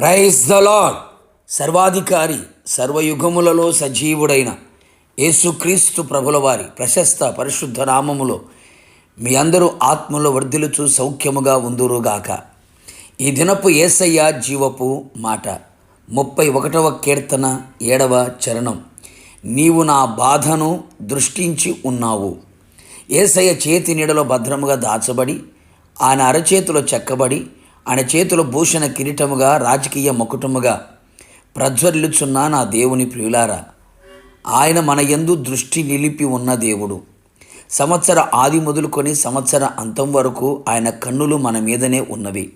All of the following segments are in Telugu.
ప్రైజ్ ద లాడ్ సర్వాధికారి సర్వయుగములలో సజీవుడైన యేసుక్రీస్తు ప్రభుల వారి ప్రశస్త పరిశుద్ధ నామములో మీ అందరూ ఆత్మలో వర్ధిలుచు సౌఖ్యముగా ఉందురుగాక. ఈ దినపు ఏసయ్య జీవపు మాట ముప్పై ఒకటవ కీర్తన ఏడవ చరణం. నీవు నా బాధను దృష్టించి ఉన్నావు. ఏసయ్య చేతి నీడలో భద్రముగా దాచబడి ఆయన అరచేతిలో చెక్కబడి ఆయన చేతిలో భూషణ కిరీటముగా రాజకీయ మకుటముగా ప్రజ్వరిల్లుచున్న నా దేవుని ప్రియులారా ఆయన మన యందు దృష్టి నిలిపి ఉన్న దేవుడు. సంవత్సర ఆది మొదలుకొని సంవత్సర అంతం వరకు ఆయన కన్నులు మన మీదనే ఉన్నవి.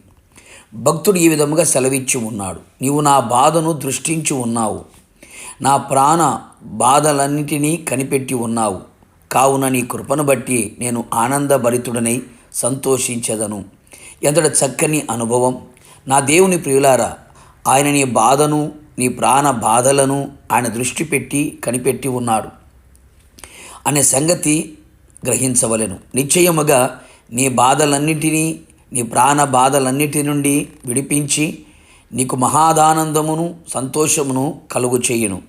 భక్తుడు ఈ విధముగా సెలవిచ్చి ఉన్నాడు. నీవు నా బాధను దృష్టించి ఉన్నావు. నా ప్రాణ బాధలన్నిటినీ కనిపెట్టి ఉన్నావు. కావున నీ కృపను బట్టి నేను ఆనందభరితుడనై సంతోషించదను. ఎంతటి చక్కని అనుభవం. నా దేవుని ప్రియులారా ఆయన నీ బాధను నీ ప్రాణ బాధలను ఆయన దృష్టి పెట్టి కనిపెట్టి ఉన్నాడు అనే సంగతి గ్రహించవలెను. నిశ్చయముగా నీ బాధలన్నిటినీ నీ ప్రాణ బాధలన్నిటి నుండి విడిపించి నీకు మహాదానందమును సంతోషమును కలుగు చేయును.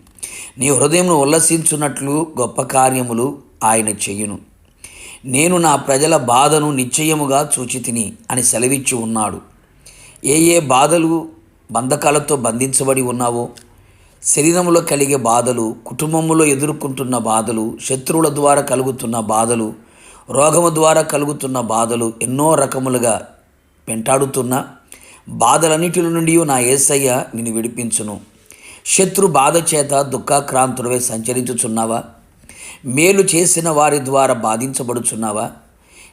నీ హృదయమును ఉల్లసించున్నట్లు గొప్ప కార్యములు ఆయన చేయును. నేను నా ప్రజల బాధను నిశ్చయముగా చూచితిని అని సెలవిచ్చి ఉన్నాడు. ఏ ఏ బాధలు బంధకాలతో బంధించబడి ఉన్నావో శరీరంలో కలిగే బాధలు కుటుంబంలో ఎదుర్కొంటున్న బాధలు శత్రువుల ద్వారా కలుగుతున్న బాధలు రోగము ద్వారా కలుగుతున్న బాధలు ఎన్నో రకములుగా వెంటాడుతున్న బాధలన్నిటి నుండి నా ఏసయ్య నిన్ను విడిపించును. శత్రు బాధ చేత దుఃఖాక్రాంతుడవే సంచరించుచున్నావా? మేలు చేసిన వారి ద్వారా బాధించబడుచున్నావా?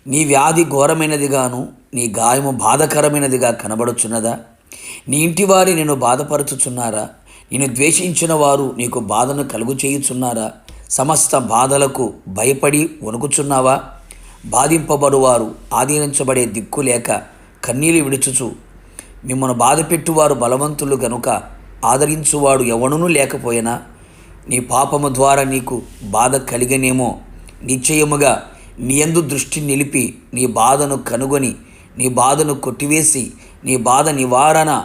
నీ వ్యాధి ఘోరమైనదిగాను నీ గాయము బాధకరమైనదిగా కనబడుచున్నదా? నీ ఇంటి వారి నేను బాధపరుచుచున్నారా? నేను ద్వేషించిన వారు నీకు బాధను కలుగు చేయుచున్నారా సమస్త బాధలకు భయపడి వణుకుచున్నావా? బాధింపబడువారు ఆధీనించబడే దిక్కు లేక కన్నీళ్ళు విడుచుచు. మిమ్మను బాధపెట్టువారు బలవంతులు గనుక ఆదరించువాడు ఎవడునూ లేకపోయినా నీ పాపము ద్వారా నీకు బాధ కలిగనేమో. నిశ్చయముగా నీ ఎందు దృష్టి నిలిపి నీ బాధను కనుగొని నీ బాధను కొట్టివేసి నీ బాధ నివారణ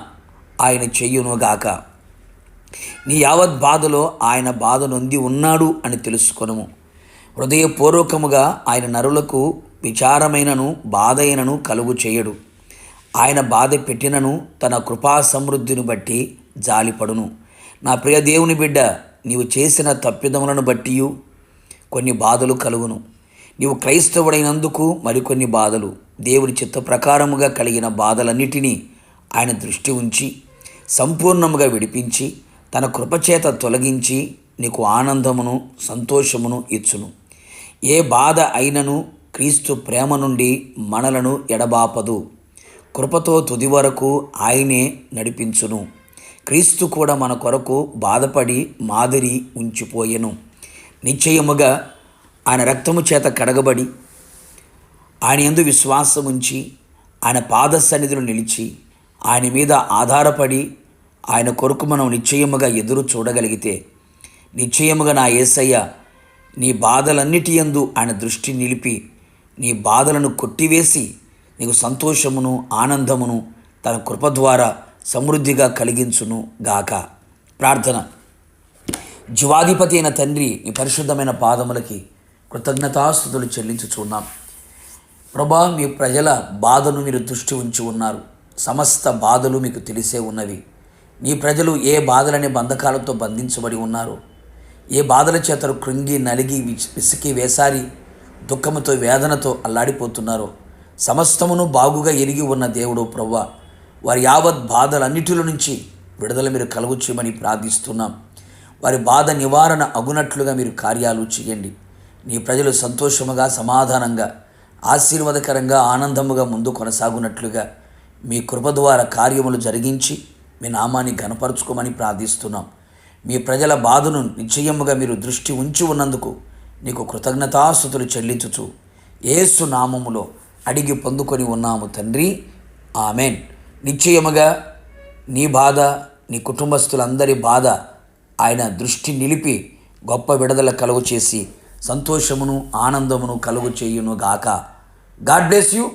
ఆయన చెయ్యునుగాక నీ యావత్ బాధలో ఆయన బాధ నొంది ఉన్నాడు అని తెలుసుకొనము. హృదయపూర్వకముగా ఆయన నరులకు విచారమైనను బాధైనను కలుగు చేయడు. ఆయన బాధ పెట్టినను తన కృపా సమృద్ధిని బట్టి జాలిపడును. నా ప్రియ దేవుని బిడ్డ నీవు చేసిన తప్పిదములను బట్టి కొన్ని బాధలు కలుగును. నీవు క్రైస్తవుడైనందుకు మరికొన్ని బాధలు. దేవుని చిత్త ప్రకారముగా కలిగిన బాధలన్నిటినీ ఆయన దృష్టి ఉంచి సంపూర్ణముగా విడిపించి తన కృపచేత తొలగించి నీకు ఆనందమును సంతోషమును ఇచ్చును. ఏ బాధ అయినను క్రీస్తు ప్రేమ నుండి మనలను ఎడబాపదు. కృపతో తుది వరకు ఆయనే నడిపించును. క్రీస్తు కూడా మన కొరకు బాధపడి మాదిరి ఉంచిపోయెను. నిశ్చయముగా ఆయన రక్తము చేత కడగబడి ఆయన ఎందు విశ్వాసం ఉంచి ఆయన పాద సన్నిధిలో నిలిచి ఆయన మీద ఆధారపడి ఆయన కొరకు మనం నిశ్చయముగా ఎదురు చూడగలిగితే నిశ్చయముగా నా ఏసయ్య నీ బాధలన్నిటి యందు ఆయన దృష్టి నిలిపి నీ బాధలను కొట్టివేసి నీకు సంతోషమును ఆనందమును తన కృప ద్వారా సమృద్ధిగా కలిగించును గాక. ప్రార్థన. జీవాధిపతి అయిన తండ్రి ఈ పరిశుద్ధమైన పాదములకి కృతజ్ఞతాస్థుతులు చెల్లించుచున్నాం. ప్రభా మీ ప్రజల బాధను మీరు దృష్టి ఉంచి ఉన్నారు. సమస్త బాధలు మీకు తెలిసే ఉన్నవి. నీ ప్రజలు ఏ బాధలనే బంధకాలతో బంధించబడి ఉన్నారు? ఏ బాధల చేతలు కృంగి నలిగి విసికి వేసారి దుఃఖముతో వేదనతో అల్లాడిపోతున్నారో? సమస్తమును బాగుగా ఎరిగి ఉన్న దేవుడు ప్రవ్వ వారి యావత్ బాధలన్నిటిలో నుంచి విడుదల మీరు కలుగు చేయమని ప్రార్థిస్తున్నాం. వారి బాధ నివారణ అగునట్లుగా మీరు కార్యాలు చేయండి. నీ ప్రజలు సంతోషముగా సమాధానంగా ఆశీర్వాదకరంగా ఆనందముగా ముందు కొనసాగునట్లుగా మీ కృప ద్వారా కార్యములు జరిగించి మీ నామాన్ని గనపరుచుకోమని ప్రార్థిస్తున్నాం. మీ ప్రజల బాధను నిశ్చయముగా మీరు దృష్టి ఉంచి ఉన్నందుకు నీకు కృతజ్ఞతాస్థుతులు చెల్లించుచు ఏసు నామములో అడిగి పొందుకొని ఉన్నాము తండ్రి. ఆమెన్. నిశ్చయముగా నీ బాధ నీ కుటుంబస్తులందరి బాధ ఆయన దృష్టి నిలిపి గొప్ప విడుదల కలుగు చేసి సంతోషమును ఆనందమును కలుగు చేయును గాక గాడ్ బ్లెస్ యూ.